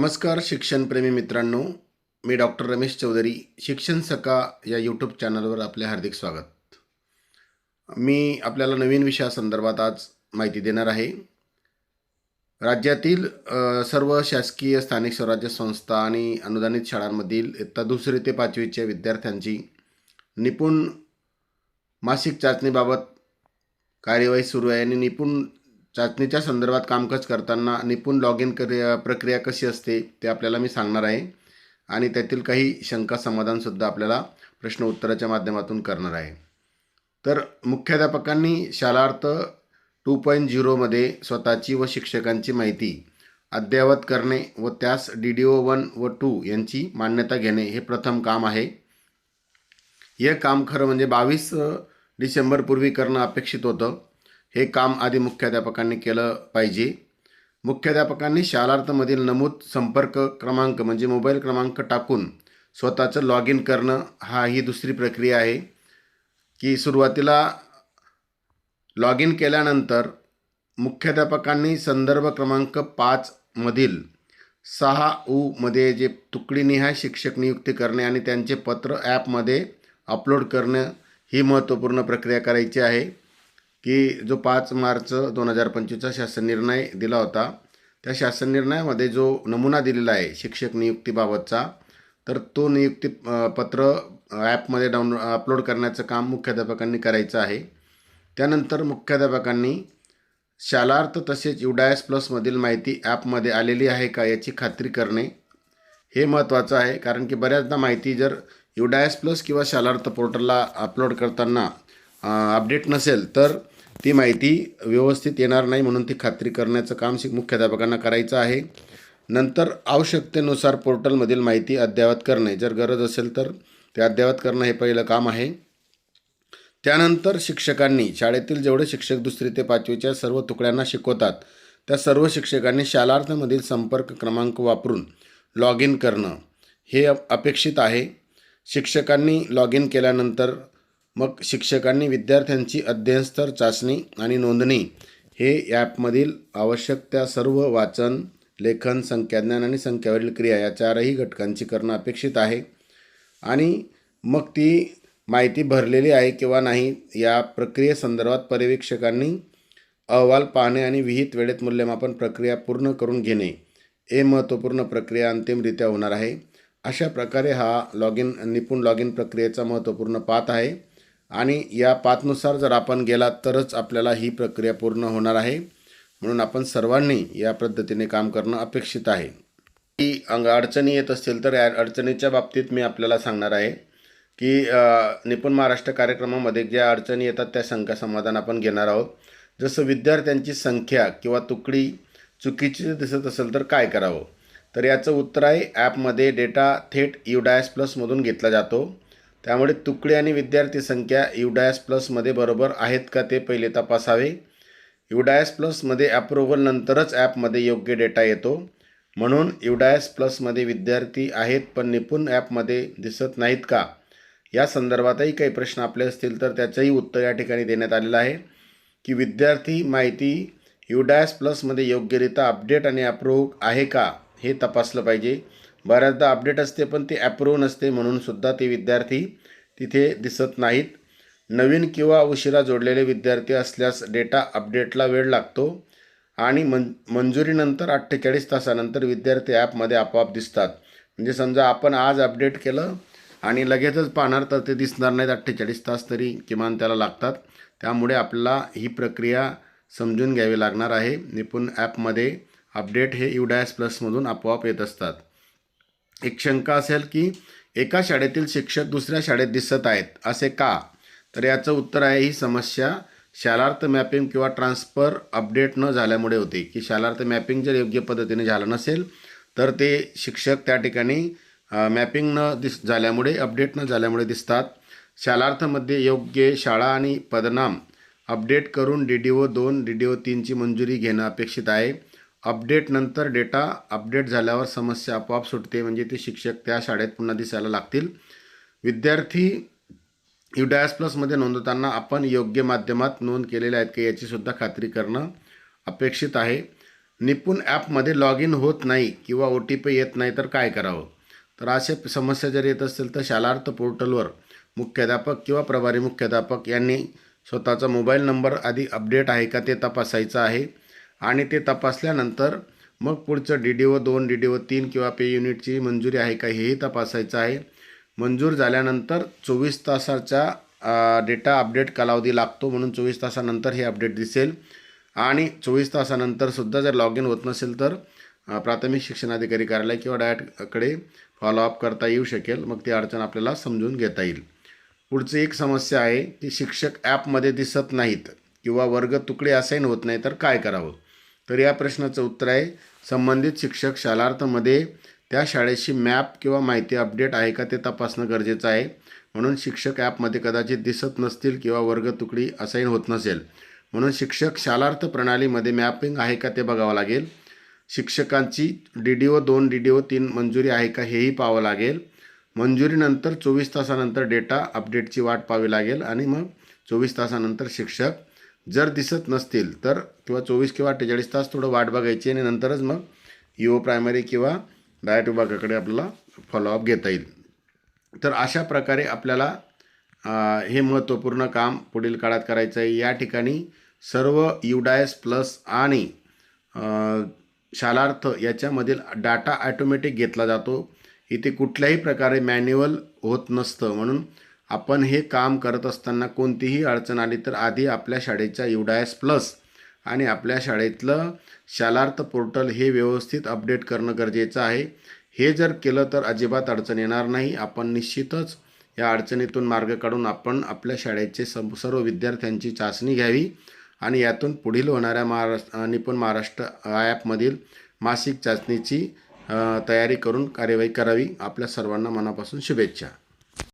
नमस्कार शिक्षणप्रेमी मित्रांनो मी डॉक्टर रमेश चौधरी शिक्षण सका या यूट्यूब चॅनलवर आपले हार्दिक स्वागत. मी आपल्याला नवीन विषयासंदर्भात आज माहिती देणार आहे. राज्यातील सर्व शासकीय स्थानिक स्वराज्य संस्था आणि अनुदानित शाळांमधील इयत्ता दुसरी ते पाचवीच्या विद्यार्थ्यांची निपुण मासिक चाचणीबाबत कार्यवाही सुरू आहे आणि निपुण चाचणीच्या संदर्भात कामकाज करताना निपुण लॉग इन कर प्रक्रिया कशी असते ते आपल्याला मी सांगणार आहे. आणि त्यातील काही शंका समाधानसुद्धा आपल्याला प्रश्न उत्तराच्या माध्यमातून करणार आहे. तर मुख्याध्यापकांनी शालार्थ टू पॉईंट झिरोमध्ये स्वतःची व शिक्षकांची माहिती अद्ययावत करणे व त्यास डी डी ओ वन व टू यांची मान्यता घेणे हे प्रथम काम आहे. हे काम खरं म्हणजे बावीस डिसेंबरपूर्वी करणं अपेक्षित होतं. हे काम आधी मुख्याध्यापकांनी केलं पाहिजे. मुख्याध्यापकांनी शालार्थमधील नमूद संपर्क क्रमांक म्हणजे मोबाईल क्रमांक टाकून स्वतःचं लॉग इन करणं हा ही दुसरी प्रक्रिया आहे. की सुरुवातीला लॉग इन केल्यानंतर मुख्याध्यापकांनी संदर्भ क्रमांक पाचमधील सहा ऊमध्ये जे तुकडीनिहाय शिक्षक नियुक्ती करणे आणि त्यांचे पत्र ॲपमध्ये अपलोड करणं ही महत्त्वपूर्ण प्रक्रिया करायची आहे. की जो पाच मार्च दोन हजार पंचवीसचा शासन निर्णय दिला होता त्या शासन निर्णयामध्ये जो नमुना दिलेला आहे शिक्षक नियुक्तीबाबतचा तर तो नियुक्ती पत्र ॲपमध्ये डाउन अपलोड करण्याचं काम मुख्याध्यापकांनी करायचं आहे. त्यानंतर मुख्याध्यापकांनी शालार्थ तसेच युडायस प्लसमधील माहिती ॲपमध्ये आलेली आहे का याची खात्री करणे हे महत्त्वाचं आहे. कारण की बऱ्याचदा माहिती जर युडायस प्लस किंवा शालार्थ पोर्टलला अपलोड करताना अपडेट नसेल तर ती माहिती व्यवस्थित येणार नाही म्हणून ती खात्री करण्याचं काम शिक मुख्याध्यापकांना करायचं आहे. नंतर आवश्यकतेनुसार पोर्टलमधील माहिती अद्ययावत करणे. जर गरज असेल तर ते अद्ययावत करणं हे पहिलं काम आहे. त्यानंतर शिक्षकांनी शाळेतील जेवढे शिक्षक दुसरी ते पाचवीच्या सर्व तुकड्यांना शिकवतात त्या सर्व शिक्षकांनी शालार्थमधील संपर्क क्रमांक वापरून लॉग इन करणं हे अपेक्षित आहे. शिक्षकांनी लॉग इन केल्यानंतर मग शिक्षकांनी विद्यार्थ्यांची अध्ययनस्तर चाचणी आणि नोंदणी हे ॲपमधील आवश्यक त्या सर्व वाचन लेखन संख्याज्ञान आणि संख्यावरील क्रिया या चारही घटकांची करणं अपेक्षित आहे. आणि मग ती माहिती भरलेली आहे किंवा नाही या प्रक्रियेसंदर्भात पर्यवेक्षकांनी अहवाल पाहणे आणि विहित वेळेत मूल्यमापन प्रक्रिया पूर्ण करून घेणे हे महत्त्वपूर्ण प्रक्रिया अंतिमरित्या होणार आहे. अशा प्रकारे हा log in Nipun log in प्रक्रियेचा महत्त्वपूर्ण पात आहे. आणि या पाथनुसार जर आपण गेलात तरच आपल्याला ही प्रक्रिया पूर्ण होणार आहे. म्हणून आपण सर्वांनी या पद्धतीने काम करणं अपेक्षित आहे. की अंग अडचणी येत असतील तर या अडचणीच्या बाबतीत मी आपल्याला सांगणार आहे की निपुण महाराष्ट्र कार्यक्रमामध्ये ज्या अडचणी येतात त्या शंका समाधान आपण घेणार आहोत. जसं विद्यार्थ्यांची संख्या किंवा तुकडी चुकीची दिसत असेल तर काय करावं? तर याचं उत्तर आहे ॲपमध्ये डेटा थेट युडायस प्लसमधून घेतला जातो. त्यामुळे तुकडे आणि विद्यार्थी संख्या युडायस प्लसमध्ये बरोबर आहेत का ते पहिले तपासावे? युडायस प्लसमध्ये अप्रुव्हल नंतरच ॲपमध्ये योग्य डेटा येतो. म्हणून युडायस प्लसमध्ये विद्यार्थी आहेत पण निपुण ॲपमध्ये दिसत नाहीत का? या संदर्भातही काही प्रश्न आपले असतील तर त्याचंही उत्तर या ठिकाणी देण्यात आलेलं आहे. की विद्यार्थी माहिती युडायस प्लसमध्ये योग्यरित्या अपडेट आणि अप्रूव्ह आहे का? हे तपासलं पाहिजे. बऱ्याचदा अपडेट असते पण ते अप्रूव्ह नसते म्हणून सुद्धा ते विद्यार्थी तिथे दिसत नाहीत. नवीन किंवा उशिरा जोडलेले विद्यार्थी असल्यास डेटा अपडेटला वेळ लागतो आणि मं मंजुरीनंतर अठ्ठेचाळीस तासानंतर विद्यार्थी ॲपमध्ये आपोआप दिसतात. म्हणजे समजा आपण आज अपडेट केलं आणि लगेचच पाहणार तर ते दिसणार नाहीत अठ्ठेचाळीस तास तरी किमान त्याला लागतात. त्यामुळे आपल्याला ही प्रक्रिया समजून घ्यावी लागणार आहे. निपुण ॲपमध्ये अपडेट हे युडायस प्लसमधून आपोआप येत असतात. एक शंका असेल की एका शाळेतील शिक्षक दुसऱ्या शाळेत दिसत आहेत असे का? तर याचं उत्तर आहे ही समस्या शालार्थ मॅपिंग किंवा ट्रान्सफर अपडेट न झाल्यामुळे होते. की शालार्थ मॅपिंग जर योग्य पद्धतीने झालं नसेल तर ते शिक्षक त्या ठिकाणी मॅपिंग न दिस झाल्यामुळे अपडेट न झाल्यामुळे दिसतात. शालार्थमध्ये योग्य शाळा आणि पदनाम अपडेट करून डी डी ओ दोन डी डी ओ तीनची मंजुरी घेणं अपेक्षित आहे. अपडेट नंतर डेटा अपडेट झाल्यावर समस्या आपोआप सुटते म्हणजे ते शिक्षक त्या शाळेत पुन्हा दिसायला लागतील. विद्यार्थी युडायस प्लसमध्ये नोंदवताना आपण योग्य माध्यमात नोंद केलेल्या आहेत की याचीसुद्धा खात्री करणं अपेक्षित आहे. निपुण ॲपमध्ये लॉग इन होत नाही किंवा ओ टी पी येत नाही तर काय करावं? तर अशा समस्या जर येत असतील तर शालार्थ पोर्टलवर मुख्याध्यापक किंवा प्रभारी मुख्याध्यापक यांनी स्वतःचा मोबाईल नंबर आधी अपडेट आहे का ते तपासायचं आहे. आणि ते तपासल्यानंतर मग पुढचं डी डी ओ दोन डी डी ओ तीन किंवा पे युनिटची मंजुरी आहे का हेही तपासायचं आहे. मंजूर झाल्यानंतर चोवीस तासाचा डेटा अपडेट कालावधी लागतो म्हणून चोवीस तासानंतर हे अपडेट दिसेल. आणि चोवीस तासानंतरसुद्धा जर लॉग इन होत नसेल तर प्राथमिक शिक्षणाधिकारी कार्यालय किंवा डायटकडे फॉलोअप करता येऊ शकेल. मग ती अडचण आपल्याला समजून घेता येईल. पुढची एक समस्या आहे की शिक्षक ॲपमध्ये दिसत नाहीत किंवा वर्ग तुकडे असाईन होत नाही तर काय करावं? तर या प्रश्नाचं उत्तर आहे संबंधित शिक्षक शालार्थमध्ये त्या शाळेशी मॅप किंवा माहिती अपडेट आहे का ते तपासणं गरजेचं आहे. म्हणून शिक्षक ॲपमध्ये कदाचित दिसत नसतील किंवा वर्ग तुकडी असाईन होत नसेल. म्हणून शिक्षक शालार्थ प्रणालीमध्ये मॅपिंग आहे का ते बघावं लागेल. शिक्षकांची डी डी ओ दोन डी डी ओ तीन मंजुरी आहे का हेही पाहावं लागेल. मंजुरीनंतर चोवीस तासानंतर डेटा अपडेटची वाट पाहावी लागेल आणि मग चोवीस तासानंतर शिक्षक जर दिसत नसतील तर किंवा चोवीस किंवा अठ्ठेचाळीस तास थोडं वाट बघायची आणि नंतरच मग यो प्रायमरी किंवा डायट विभागाकडे आपल्याला फॉलोअप घेता येईल. तर अशा प्रकारे आपल्याला हे महत्त्वपूर्ण काम पुढील काळात करायचं आहे. या ठिकाणी सर्व युडायस प्लस आणि शालार्थ याच्यामधील डाटा ॲटोमॅटिक घेतला जातो. इथे कुठल्याही प्रकारे मॅन्युअल होत नसतं. म्हणून आपण हे काम करत असताना कोणतीही अडचण आली तर आधी आपल्या शाळेच्या युडायस प्लस आणि आपल्या शाळेतलं शालार्थ पोर्टल हे व्यवस्थित अपडेट करणं गरजेचं आहे. हे जर केलं तर अजिबात अडचण येणार नाही. आपण निश्चितच या अडचणीतून मार्ग काढून आपण आपल्या शाळेचे सं सर्व विद्यार्थ्यांची चाचणी घ्यावी आणि यातून पुढील होणाऱ्या महाराष्ट्र निपुण महाराष्ट्र ॲपमधील मासिक चाचणीची तयारी करून कार्यवाही करावी. आपल्या सर्वांना मनापासून शुभेच्छा.